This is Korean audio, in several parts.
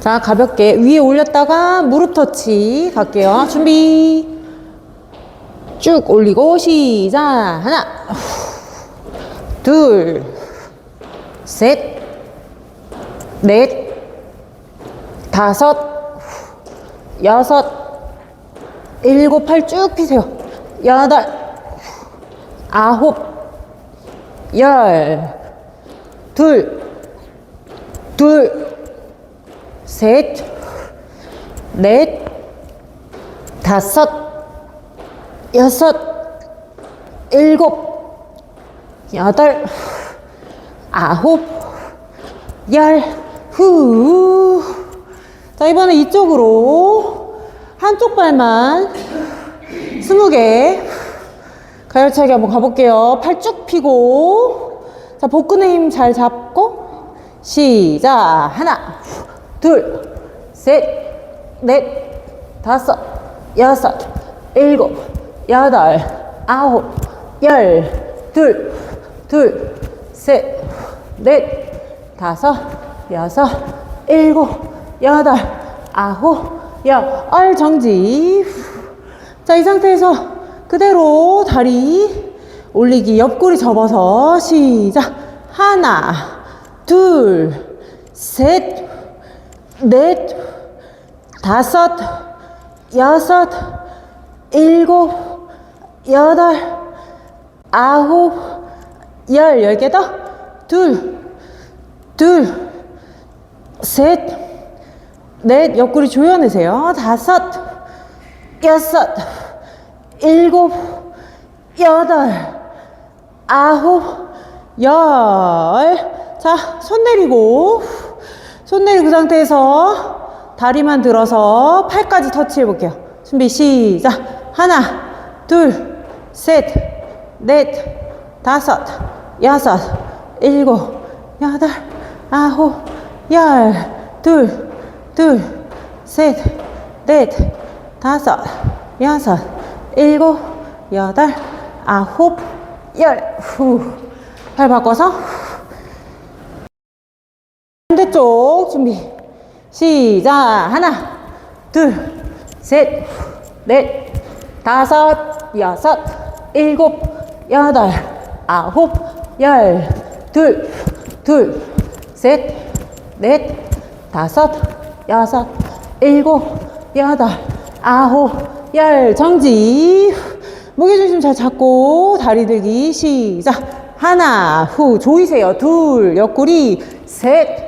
자, 가볍게 위에 올렸다가 무릎 터치 갈게요. 준비. 쭉 올리고 시작. 하나. 둘. 셋. 넷. 다섯. 여섯. 일곱 팔 쭉 피세요. 여덟. 아홉. 열. 둘. 둘. 셋, 넷, 다섯, 여섯, 일곱, 여덟, 아홉, 열, 후. 자, 이번에 이쪽으로 한쪽 발만 스무 개 가열차기 한번 가볼게요. 팔쭉 펴고. 자, 복근의 힘 잘 잡고. 시작. 하나, 둘, 셋, 넷, 다섯, 여섯, 일곱, 여덟, 아홉, 열, 둘, 둘, 셋, 넷, 다섯, 여섯, 일곱, 여덟, 아홉, 열, 정지. 자, 이 상태에서 그대로 다리 올리기 옆구리 접어서 시작. 하나, 둘, 셋, 넷, 다섯, 여섯, 일곱, 여덟, 아홉, 열, 열 개 더. 둘, 둘, 셋, 넷, 옆구리 조여내세요. 다섯, 여섯, 일곱, 여덟, 아홉, 열. 자, 손 내리고. 손 내리고 그 상태에서 다리만 들어서 팔까지 터치해 볼게요. 준비 시작. 하나, 둘, 셋, 넷, 다섯, 여섯, 일곱, 여덟, 아홉, 열, 둘, 둘, 셋, 넷, 다섯, 여섯, 일곱, 여덟, 아홉, 열. 후. 팔 바꿔서 반대쪽 준비. 시작. 하나 둘셋넷 다섯 여섯 일곱 여덟 아홉 열둘둘셋넷 다섯 여섯 일곱 여덟 아홉 열. 정지. 무게중심 잘 잡고 다리 들기 시작. 하나 후. 조이세요. 둘 옆구리. 셋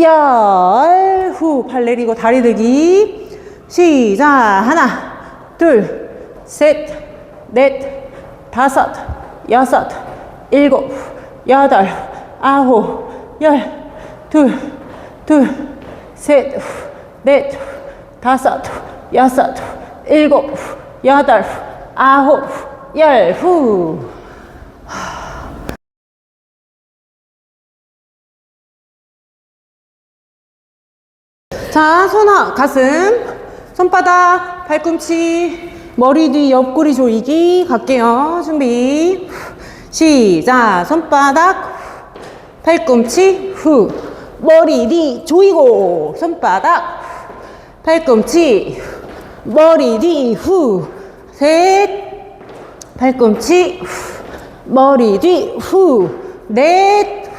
열, 후, 팔 내리고 다리 들기. 시작. 하나, 둘, 셋, 넷, 다섯, 여섯, 일곱, 여덟, 아홉, 열, 둘, 둘, 셋, 넷, 다섯, 여섯, 일곱, 여덟, 아홉, 열, 후. 자, 손, 하- 가슴, 손바닥, 팔꿈치, 머리 뒤 옆구리 조이기 갈게요. 준비. 시작. 손바닥, 팔꿈치, 후. 머리 뒤 조이고, 손바닥, 팔꿈치, 머리 뒤 후. 셋, 팔꿈치, 후. 머리 뒤 후. 넷,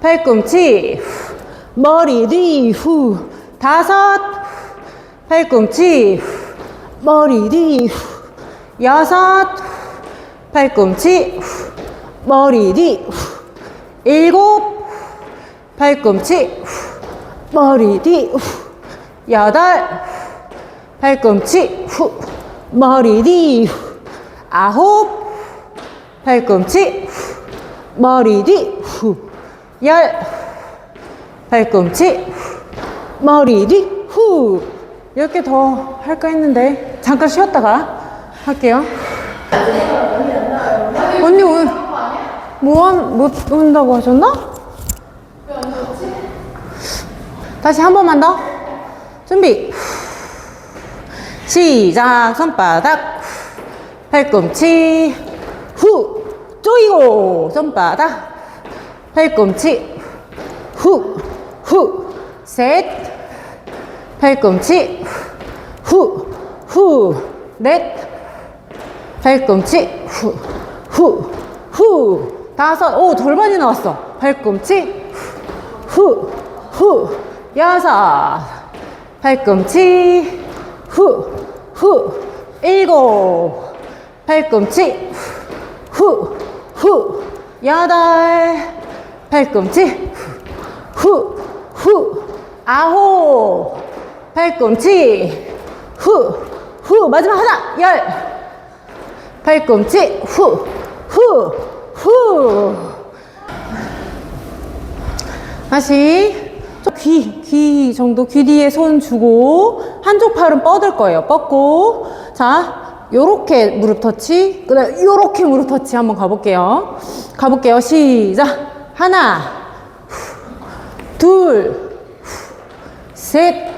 팔꿈치, 후. 머리 뒤 후. 다섯, 팔꿈치, 머리 뒤, 여섯, 팔꿈치, 머리 뒤, 일곱, 팔꿈치, 머리 뒤, 여덟, 팔꿈치, 머리 뒤, 아홉, 팔꿈치, 머리 뒤, 열, 팔꿈치, 머리 뒤, 후. 이렇게 더 할까 했는데, 잠깐 쉬었다가 할게요. 언니 오늘 뭐, 한, 못 온다고 하셨나? 다시 한 번만 더. 준비. 시작. 손바닥. 팔꿈치. 후. 쪼이고. 손바닥. 팔꿈치. 후. 후. 셋. 팔꿈치. 후. 후. 넷. 팔꿈치. 후. 후. 후. 다섯. 오, 절반이 나왔어. 팔꿈치. 후. 후. 여섯. 팔꿈치. 후. 후. 일곱. 팔꿈치. 후. 후. 여덟. 팔꿈치. 후. 후. 아홉. 팔꿈치. 후. 후. 마지막 하나. 열. 팔꿈치. 후. 후. 후. 다시 좀 귀, 귀 정도 귀 뒤에 손 주고 한쪽 팔은 뻗을 거예요. 뻗고 자 요렇게 무릎 터치 그 다음 요렇게 무릎 터치 한번 가볼게요. 가볼게요. 시작 하나 둘 셋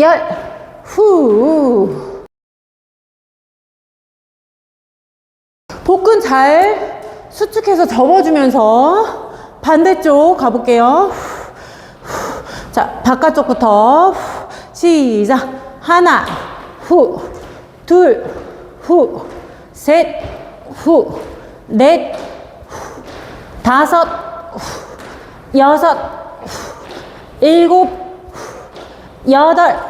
열, 후. 복근 잘 수축해서 접어주면서 반대쪽 가볼게요. 자, 바깥쪽부터 시작. 하나, 후, 둘, 후, 셋, 후, 넷, 후, 다섯, 후, 여섯, 후, 일곱, 후, 여덟, 후,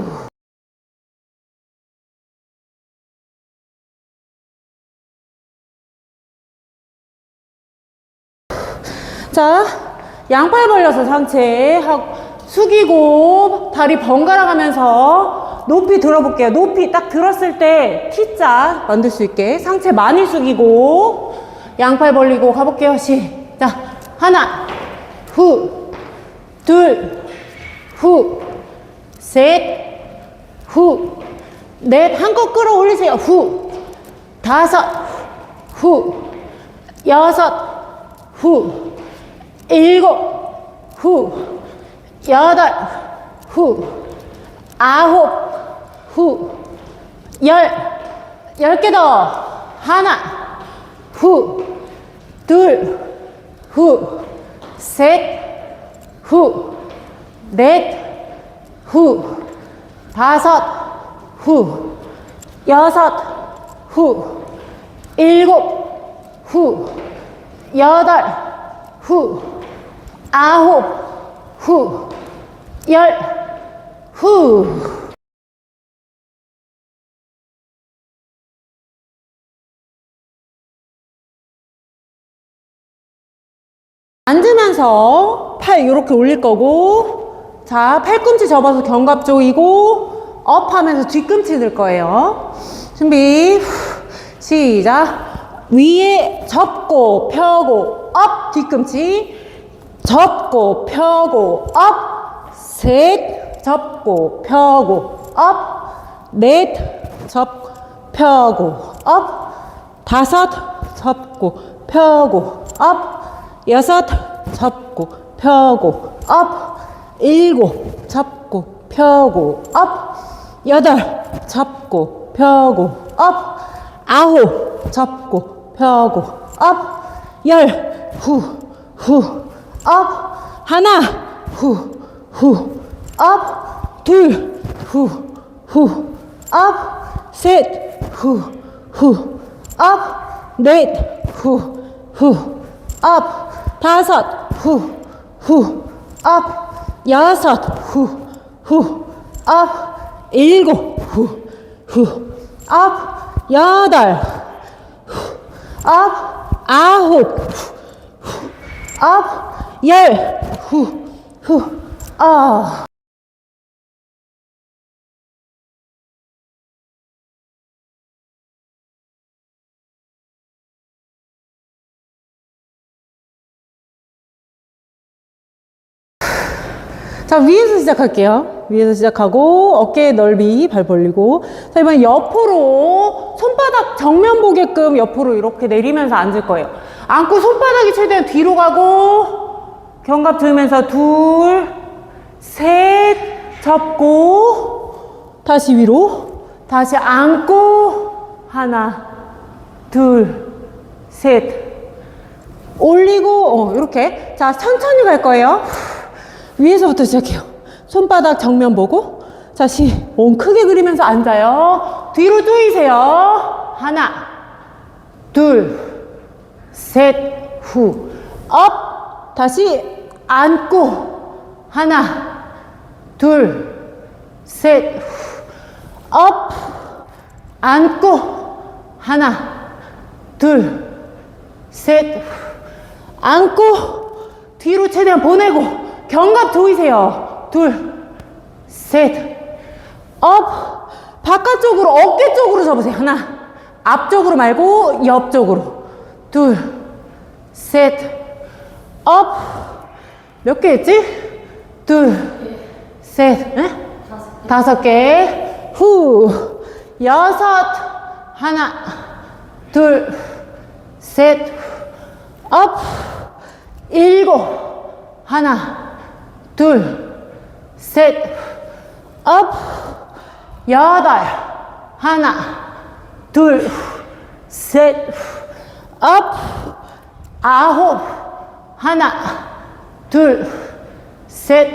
자, 양팔 벌려서 상체 숙이고 다리 번갈아 가면서 높이 들어볼게요. 높이 딱 들었을 때 T자 만들 수 있게 상체 많이 숙이고 양팔 벌리고 가볼게요. 시작. 하나, 후, 둘, 후, 셋, 후, 넷. 한껏 끌어올리세요. 후, 다섯, 후, 여섯, 후, 일곱, 후, 여덟, 후, 아홉, 후, 열, 열 개 더. 하나, 후, 둘, 후, 셋, 후, 넷, 후, 다섯, 후, 여섯, 후, 일곱, 후, 여덟, 후, 아홉, 후, 열, 후. 앉으면서 팔 이렇게 올릴 거고, 자, 팔꿈치 접어서 견갑 조이고, 업 하면서 뒤꿈치 들 거예요. 준비, 후, 시작. 위에 접고, 펴고, 업, 뒤꿈치. 접고, 펴고, 업. 셋, 접고, 펴고, 업. 넷, 접, 펴고, 업. 다섯, 접고, 펴고, 업. 여섯, 접고, 펴고, 업. 일곱, 접고, 펴고, 업. 여덟, 접고, 펴고, 업. 아홉 접고 펴고 업 열 후 후 업 하나. 후. 후. 업 둘. 후. 후. 업 셋. 후. 후. 업 넷. 후. 후. 업 다섯. 후. 후. 업 여섯. 후. 후. 업 일곱. 후. 후. 업 여덟. 업 아홉. 업 열 후후 어. 자, 위에서 시작할게요. 위에서 시작하고, 어깨 넓이, 발 벌리고. 자, 이번엔 옆으로, 손바닥 정면 보게끔 옆으로 이렇게 내리면서 앉을 거예요. 앉고 손바닥이 최대한 뒤로 가고, 견갑 들면서 둘, 셋, 접고, 다시 위로, 다시 앉고, 하나, 둘, 셋, 올리고, 어, 이렇게. 자, 천천히 갈 거예요. 위에서부터 시작해요. 손바닥 정면 보고 다시 몸 크게 그리면서 앉아요. 뒤로 조이세요. 하나, 둘, 셋, 후, 업. 다시 앉고 하나, 둘, 셋, 후, 업. 앉고 하나, 둘, 셋, 후, 앉고 뒤로 최대한 보내고 견갑 조이세요. 둘, 셋, 업. 바깥쪽으로 어깨 쪽으로 접으세요. 하나, 앞쪽으로 말고 옆쪽으로. 둘, 셋, 업. 몇 개 했지? 둘, 셋, 응? 다섯 개. 후, 여섯, 하나, 둘, 셋, 업. 일곱, 하나, 둘, 셋, 업, 여덟, 하나, 둘, 셋, 업, 아홉, 하나, 둘, 셋,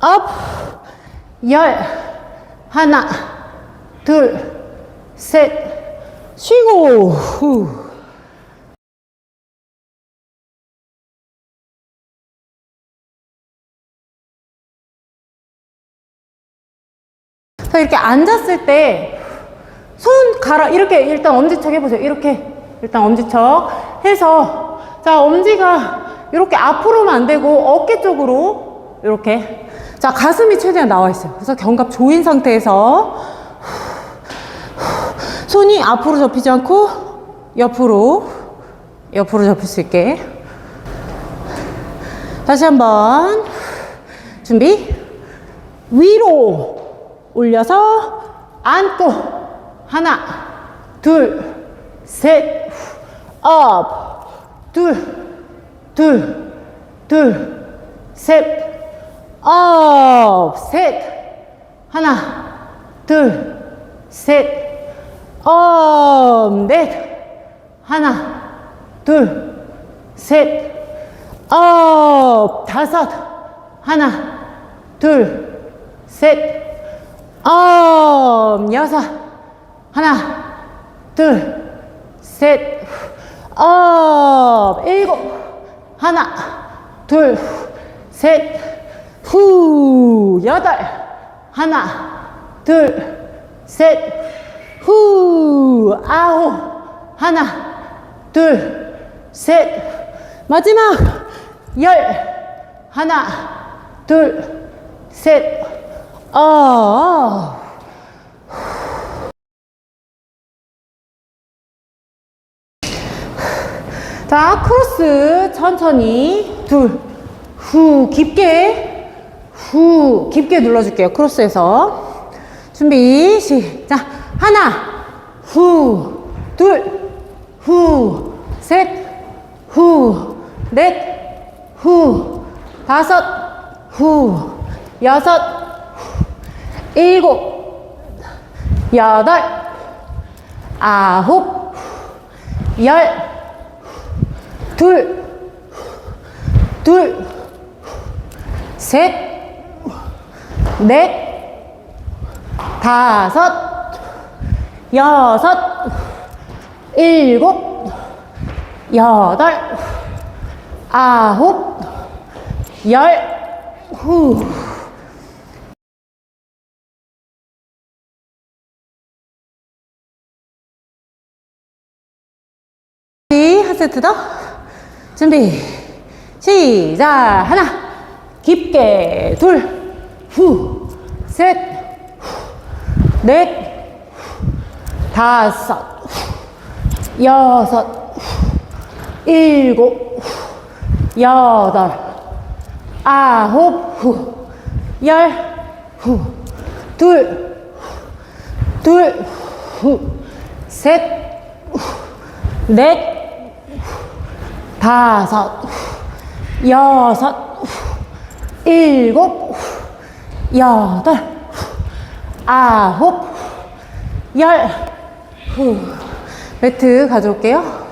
업, 열, 하나, 둘, 셋, 쉬고, 후. 자, 이렇게 앉았을 때, 손 갈아, 이렇게 일단 엄지척 해보세요. 이렇게. 일단 엄지척 해서, 자, 엄지가 이렇게 앞으로만 안 되고 어깨 쪽으로 이렇게. 자, 가슴이 최대한 나와 있어요. 그래서 견갑 조인 상태에서 손이 앞으로 접히지 않고 옆으로, 옆으로 접힐 수 있게. 다시 한번. 준비. 위로. 올려서 앉고 하나 둘셋 업, 둘, 둘, 둘, 셋, 업, 셋, 하나, 둘, 셋, 업, 넷, 하나, 둘, 셋, 업, 다섯, 하나, 둘, 셋, 업, 여섯, 하나, 둘, 셋, 업, 일곱, 하나, 둘, 셋, 후, 여덟, 하나, 둘, 셋, 후, 아홉, 하나, 둘, 셋, 마지막, 열, 하나, 둘, 셋, 어. 자, 크로스 천천히. 둘, 후, 깊게, 후, 깊게 눌러줄게요. 크로스에서. 준비, 시작. 하나, 후, 둘, 후, 셋, 후, 넷, 후, 다섯, 후, 여섯, 후, 일곱, 여덟, 아홉, 열, 둘, 둘, 셋, 넷, 다섯, 여섯, 일곱, 여덟, 아홉, 열, 후. 한 세트 더. 준비. 시작. 하나. 깊게. 둘. 후. 셋. 후. 넷. 후. 다섯. 후. 여섯. 후. 일곱. 후. 여덟. 아홉. 후. 열. 후. 둘. 후. 둘. 후. 셋. 넷, 다섯, 여섯, 일곱, 여덟, 아홉, 열. 후. 매트 가져올게요.